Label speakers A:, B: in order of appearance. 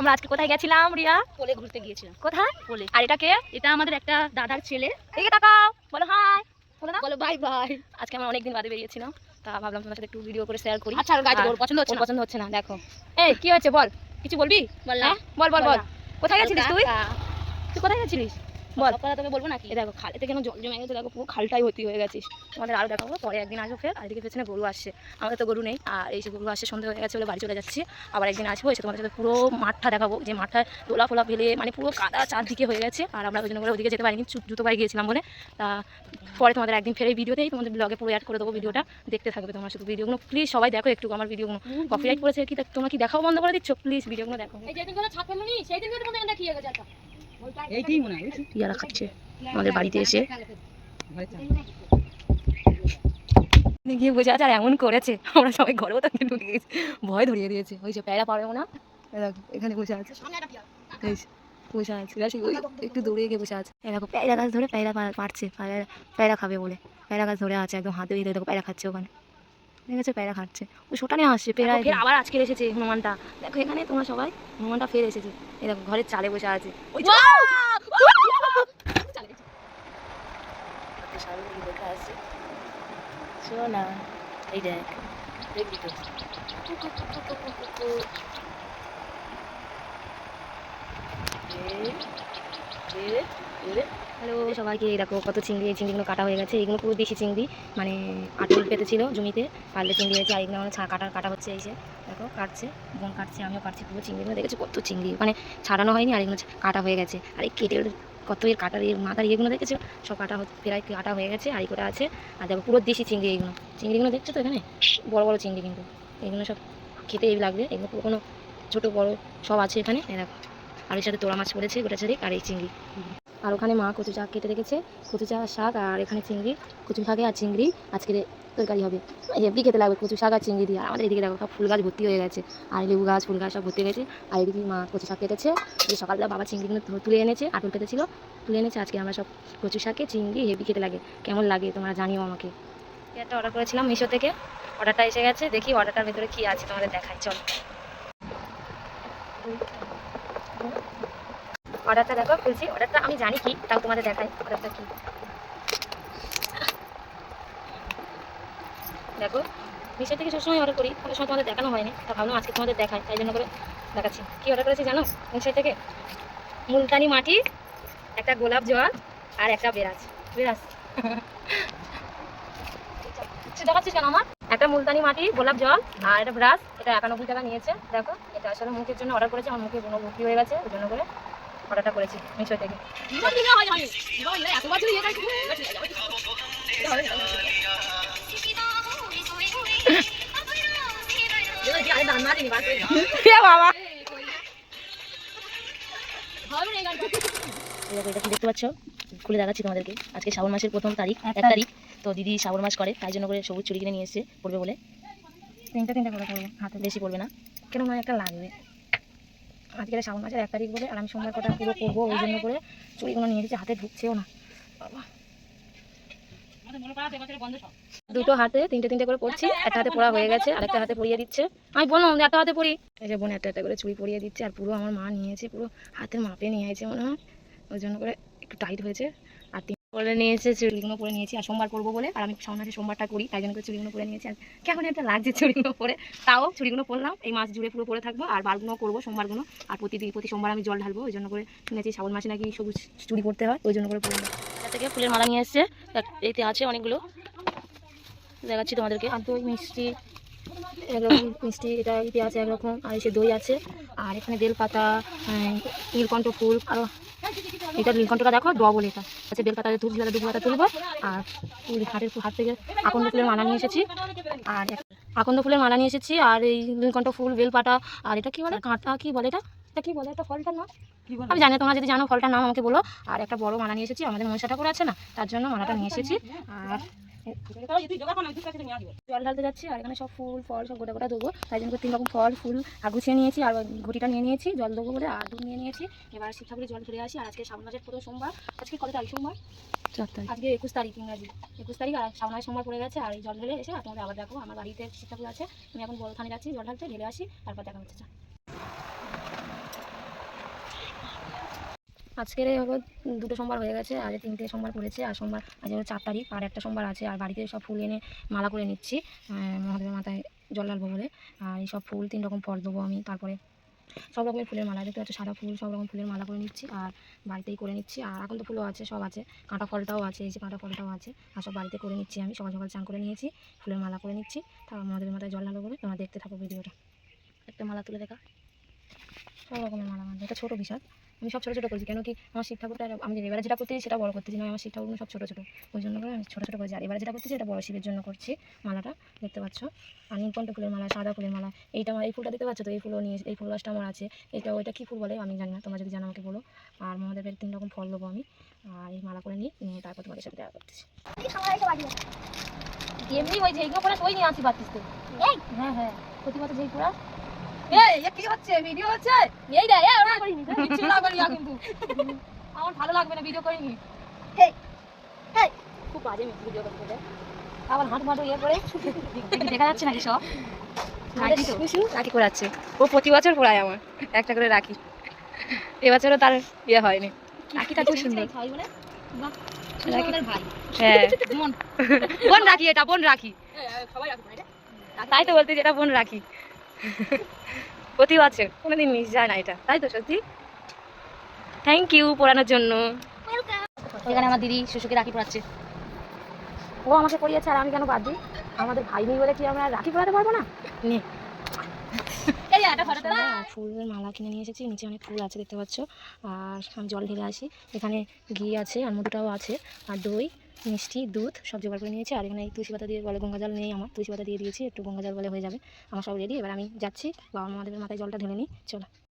A: আমরা আজকে কোথায় গেছিলাম রিয়া?
B: পোলে ঘুরতে গিয়েছিলাম।
A: কোথায়?
B: পোলে
A: আর এটাকে
B: এটা আমাদের একটা দাদার ছেলে।
A: এদিকে তাকাও। বলো হাই। বলো না।
B: বলো বাই বাই।
A: আজকে আমরা অনেকদিন বাদে বেরিয়েছিলাম। তা ভাবলাম তোমার সাথে একটু ভিডিও করে শেয়ার করি।
B: আচ্ছা আর গাড়ি ওর পছন্দ হচ্ছে
A: পছন্দ হচ্ছে না দেখো। এই কি হচ্ছে বল? কিছু বলবি?
B: বল
A: না বল বল বল। কোথায় গেছিলিস তুই? তুই কোথায় গেছিলিস? বল
B: তোকে বলব নাকি?
A: দেখো, খালেতে কেন জল জমে গেছে, দেখো পুরো খালটাই ভর্তি হয়ে গেছিস তোমাদের আরও দেখাবো, পরে একদিন আসব ফের, আর এদিকে পেছনে গরু আসছে। আমাদের তো গরু নেই, আর এই যে গরু আসছে সন্ধ্যে হয়ে গেছে বলে বাড়ি চলে যাচ্ছি। আবার একদিন আসব, এসে তোমাদের সাথে পুরো মাঠটা দেখাবো, যে মাঠটা দোলা ফোলা ফেলে মানে পুরো কাদা চারদিকে হয়ে গেছে। আর আমরা ওই জন্য করে ওদিকে যেতে পারিনি জুতো পায়ে গিয়েছিলাম বলে। তা পরে তোমাদের একদিন ফের এই ভিডিওতেই তোমাদের ব্লগে পুরো অ্যাড করে দেবো ভিডিওটা। দেখতে থাকবে তোমার শুধু ভিডিওগুলো। প্লিজ সবাই দেখো একটু, আমার ভিডিওগুলো। কপিরাইট করেছে কি? তোমরা কি দেখাও বন্ধ করে দিচ্ছ? প্লিজ ভিডিওগুলো দেখো।
B: সেই দিন দেখিয়ে গেছে
C: মনে হয়
A: ইয়ারা খাচ্ছে আমাদের বাড়িতে এসে। গিয়ে বসে আছে আর এমন করেছে। আমরা সবাই ঘরেও তো ঢুকে গেছি। ভয় ধরিয়ে দিয়েছে। ওই যে প্যারা পারবে না? এখানে বসে আছে। বসে আছে। রাশি ওই একটু দৌড়ে গিয়ে বসে আছে। দেখো প্যারা গাছ ধরে প্যারা পা- পারছে। প্যারা প্যারা খাবে বলে। প্যারা গাছ ধরে আছে একদম হাতে দিয়ে দেখো প্যারা খাচ্ছে ওখানে। আছে প্যারা খাচ্ছে। ও ছোটা নিয়ে আসছে প্যারা ফের আবার আজকে এসেছে হনুমানটা। দেখো এখানে তোমরা সবাই হনুমানটা ফের এসেছে। এই দেখো ঘরের চালে বসে আছে। ওই
B: এই দেখ দেখবি তো।
A: হ্যালো, সবাইকে দেখো কত চিংড়ি, এই চিংড়িগুলো কাটা হয়ে গেছে। এইগুলো পুরো দেশি চিংড়ি মানে আটল পেতেছিল জমিতে। পারলে চিংড়ি হয়েছে, আর এগুলো মানে ছা- কাটা কাটা হচ্ছে এই যে। দেখো, কাটছে, বোন কাটছে, আমিও কাটছি পুরো চিংড়িগুলো। দেখেছি কত চিংড়ি? মানে ছাড়ানো হয়নি, আর এগুলো কাটা হয়ে গেছে। আর এই কেটে কত এর কাটার এর মাথার ইয়েগুলো দেখেছ? সব কাটা প্রায় কাটা হয়ে গেছে, আর কটা আছে। আর দেখো, পুরো দেশি চিংড়ি এইগুলো। চিংড়িগুলো দেখছ তো এখানে? বড় বড় চিংড়ি কিন্তু। এগুলো সব খেতে লাগবে। এগুলো পুরো কোনো ছোটো, বড় সব আছে এখানে। দেখো। আর এর সাথে তোড়া মাছ পড়েছে, গোটা চারিক আর এই চিংড়ি। আর ওখানে মা কচু শাক কেটে রেখেছে। কচু চা শাক আর এখানে চিংড়ি, কচু শাকে আর চিংড়ি। আজকে তরকারি হবে। হেভি খেতে লাগবে কচু শাক আর চিংড়ি দিয়ে। আমাদের এদিকে দেখো সব ফুল গাছ ভর্তি হয়ে গেছে। আর লেবু গাছ, ফুল গাছ সব ভর্তি গেছে। আর এদিকে মা কচু শাক কেটেছে। এই সকালবেলা বাবা চিংড়িগুলো তুলে এনেছে, আটল পেতেছিল। তুলে এনেছে। আজকে আমরা সব কচু শাকে চিংড়ি হেভি খেতে লাগে। কেমন লাগে তোমরা জানিও আমাকে। একটা অর্ডার করেছিলাম মিশো থেকে। অর্ডারটা এসে গেছে। দেখি অর্ডারটার ভেতরে কী আছে তোমাদের দেখাই চল। অর্ডারটা দেখো, খুলছি। অর্ডারটা আমি জানি কি, তাও তোমাদের দেখাই অর্ডারটা কি। দেখো মিশো থেকে সবসময় অর্ডার করি কোনো সময় তোমাদের দেখানো হয়নি, তা ভাবলাম আজকে তোমাদের দেখাই, তাই জন্য করে দেখাচ্ছি। কি অর্ডার করেছি জানো? মিশো থেকে মুলতানি মাটি, একটা গোলাপ জল আর একটা বেরাজ। বেরাজ। দেখাচ্ছিস কেন আমার? একটা মুলতানি মাটি, গোলাপ জল আর একটা ব্রাশ এটা একানব্বই টাকা নিয়েছে। দেখো, এটা আসলে মুখের জন্য অর্ডার করেছে, আমার মুখে ভর্তি হয়ে গেছে, ওই জন্য করে অর্ডারটা করেছি মিশো থেকে বাবা। দেখতে পাচ্ছ? খুলে দেখাচ্ছি তোমাদেরকে। আজকে শ্রাবণ মাসের প্রথম তারিখ এক তারিখ। তো দিদি শ্রাবণ মাস করে তাই জন্য করে সবুজ চুড়ি কিনে নিয়ে এসছে পড়বে বলে। তিনটা তিনটা করে পড়ব হাতে। বেশি পড়বে না। কেন একটা লাগবে? আজকে শ্রাবণ মাসের এক তারিখ বলে আর আমি সোমবার কটা পুরো করব, ওই জন্য করে চুড়িগুলো নিয়ে গেছি হাতে ঢুকছেও না। দুটো হাতে, তিনটে তিনটে করে পড়ছি একটা হাতে পড়া হয়ে গেছে, আরেকটা হাতে পরিয়ে দিচ্ছে। আমি বললাম একটা হাতে পড়ি এই যে বোন, একটা একটা করে চুড়ি পরিয়ে দিচ্ছে, আর পুরো আমার মা নিয়েছে, পুরো হাতের মাপে নিয়েছে মনে হয়। ওই জন্য করে একটু টাইট হয়েছে। আর পরে নিয়েছে চুড়িগুলো পরে নিয়েছি আর সোমবার করব বলে। আর আমি সামনে সোমবারটা করি তাই জন্য করে চুড়িগুলো পরে নিয়েছি। আর কেমন একটা লাগছে চুড়িগুলো পরে। তাও চুড়িগুলো পরলাম এই মাস জুড়ে পুরো পরে থাকব। আর বারগুলো করব সোমবারগুলো। আর প্রতিদিন প্রতি সোমবার আমি জল ঢালবো ওই জন্য করে শুনেছি শ্রাবণ মাসে নাকি সবুজ চুড়ি পরতে হয় ওই জন্য করে পরলাম। এটা থেকে ফুলের মালা নিয়ে এসছে। এতে আছে অনেকগুলো। দেখাচ্ছি তোমাদেরকে। আর দই মিষ্টি একরকম মিষ্টি এটা এতে আছে একরকম আর এসে দই আছে। আর এখানে বেলপাতা নীলকণ্ঠ ফুল আরও এটা নীলকণ্ঠটা দেখো ডবল এটা। আছে বেলপাতা তুল দুধ পাতা তুলবো। আর ফুল হাটের হাট থেকে আকন্দ ফুলের মালা নিয়ে এসেছি। আর আকন্দ ফুলের মালা নিয়ে এসেছি আর এই নীলকণ্ঠ ফুল বেলপাতা আর এটা কি বলে? কাঁটা কি বলে এটা? এটা কি বলে? একটা ফলটার নাম আমি জানি তোমরা যদি জানো ফলটার নাম আমাকে বলো। আর একটা বড় মালা নিয়ে এসেছি আমাদের মনসাটা করে আছে না? তার জন্য মালাটা নিয়ে এসেছি। আর জল ঢালতে যাচ্ছি আর এখানে সব ফুল ফল সব গোটা গোটা দেবো তাই জন্য তিন রকম ফল ফুল আর গুছিয়ে নিয়েছি আর ঘটিটা নিয়ে নিয়েছি জল দেবো বলে আর দুধ নিয়ে নিয়েছি। এবার শিব ঠাকুরের জল ধরে আসি আর আজকে শ্রাবণ মাসের প্রথম সোমবার। আজকে কত তারিখ সোমবার? আজকে একুশ তারিখ ইংরাজি। একুশ তারিখ আর শ্রাবণ সোমবার পড়ে গেছে আর এই জল ঢেলে এসে আপনাদের আবার দেখো আমার বাড়িতে শিব ঠাকুর আছে আমি এখন বড় থানে যাচ্ছি জল ঢালতে ঢেলে আসি তারপর দেখা হচ্ছে আজকের হলো দুটো সোমবার হয়ে গেছে আজ তিনটে সোমবার পড়েছে আর সোমবার আজ হলো চার তারিখ আর একটা সোমবার আছে আর বাড়িতে সব ফুল এনে মালা করে নিচ্ছি মহাদেবের মাথায় জল ঢালবো বলে আর এই সব ফুল তিন রকম ফল দেবো আমি তারপরে সব রকমের ফুলের মালা দেখতে পাচ্ছ সাদা ফুল সব রকম ফুলের মালা করে নিচ্ছি আর বাড়িতেই করে নিচ্ছি আর এখন তো ফুলও আছে সব আছে কাঁটা ফলটাও আছে এই যে কাঁটা ফলটাও আছে আর সব বাড়িতে করে নিচ্ছি আমি সকাল সকাল চান করে নিয়েছি ফুলের মালা করে নিচ্ছি তারপর মহাদেবের মাথায় জল ঢালবো বলে তোমরা দেখতে থাকো ভিডিওটা। একটা মালা তুলে দেখা। সব রকমের মালা মানে এটা ছোটো বিশাল আমি সব ছোটো ছোটো করেছি। কেন কি আমার শিব ঠাকুরটা আমি এবারে যেটা করতেছি সেটা বড় করতেছি না আমার শিব ঠাকুরগুলো সব ছোটো ছোটো। ওই জন্য করে আমি ছোটো ছোটো করেছি। আর এবারে যেটা করতেছি এটা বড় শিবের জন্য করছি। মালাটা দেখতে পাচ্ছ। আর নীলকণ্ঠ ফুলের মালা সাদা ফুলের মালা। এইটা আমার এই ফুলটা দেখতে পাচ্ছ তো? এই ফুলও নিয়ে এই ফুল গাছটা আমার আছে। এটা ওইটা কী ফুল বলে? আমি জানি না। তোমরা যদি জানো আমাকে বলো। আর মহাদেবের তিন রকম ফল দেবো আমি। আর এই মালা করে নিই নিয়ে তারপর তোমাদের সাথে দেখা করতেছি। এমনি ওই যে এইগুলো করে ওই নিয়ে আসি পারতিস হ্যাঁ হ্যাঁ। প্রতি বছর যেই পুরা
C: কি হচ্ছে? ভিডিও হচ্ছে?
A: এই দেখ এই ওরা করিনি। কিচ্ছু না করি কিন্তু। আমার ভালো লাগবে না ভিডিও করিনি। খুব বাজে ভিডিও করতে দেয় আবার হাঁটু মাটু ইয়ে করে
B: দেখা যাচ্ছে নাকি সব?
A: রাখি করাচ্ছে ও প্রতি বছর পড়ায় আমার। একটা করে রাখি। এবছরও তার ইয়ে হয়নি। রাখিটা খুব সুন্দর। হ্যাঁ। বোন। রাখি এটা বোন রাখি।
B: সবাই
A: তাই তো বলতে যেটা বোন রাখি। প্রতি বছর কোনোদিন মিস যায় না এটা। তাই তো সত্যি? থ্যাংক ইউ পড়ানোর জন্য।
B: এখানে আমার দিদি শিশুকে রাখি পড়াচ্ছে।
A: ও আমাকে পড়িয়েছে আর আমি কেন বাদ দিই? আমাদের ভাই নেই বলে কি আমরা রাখি পড়াতে পারব না? নে। ফুলের মালা কিনে নিয়ে এসেছি নিচে অনেক ফুল আছে দেখতে পাচ্ছ। আর আমি জল ঢেলে আসি। এখানে ঘি আছে আর মধুটাও আছে আর দই। মিষ্টি, দুধ সব জোগাড় করে নিয়েছি। আর এখানে তুলসী পাতা দিয়ে বলে গঙ্গা জল নেই আমার। তুলসী পাতা দিয়ে দিয়েছি, একটু গঙ্গা জল বলে হয়ে যাবে। আমার সব রেডি এবার আমি যাচ্ছি বাবা মাদের মাথায় জলটা ঢেলে নিই। চলো।